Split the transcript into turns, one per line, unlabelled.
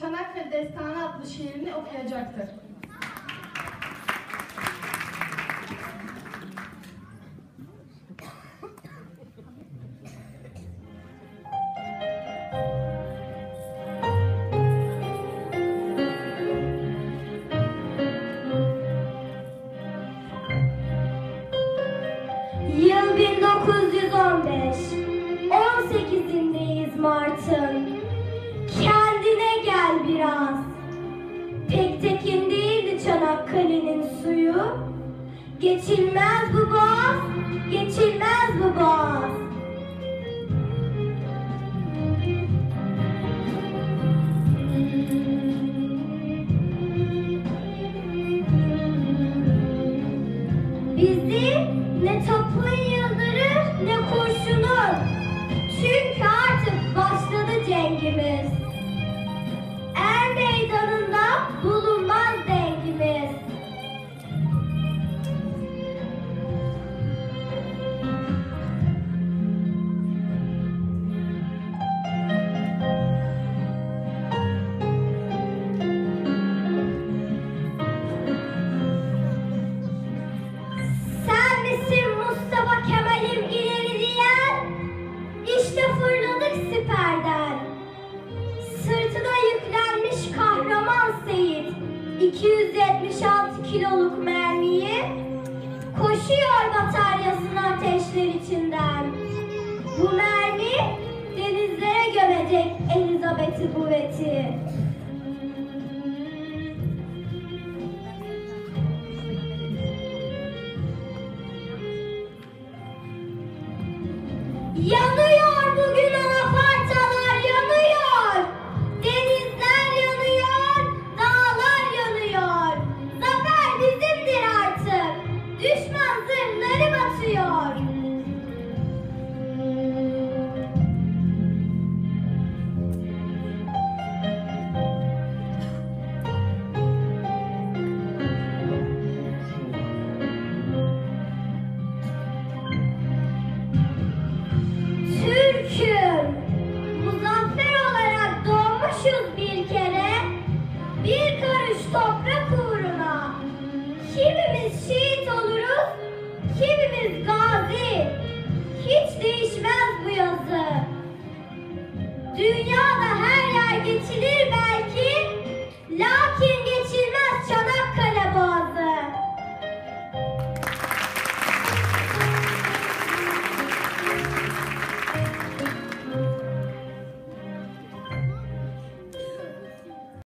Çanakkale Destanı adlı şiirini okuyacaktır.
Yıl 1915. Geçilmez bu boğaz, geçilmez bu boğaz. Bizi ne topun yıldırır ne kurşunun. Çünkü 276 kiloluk mermiyi koşuyor bataryasının ateşler içinden. Bu mermi denizlere gömecek Elizabeth'i Buveti. Yanıyor is God.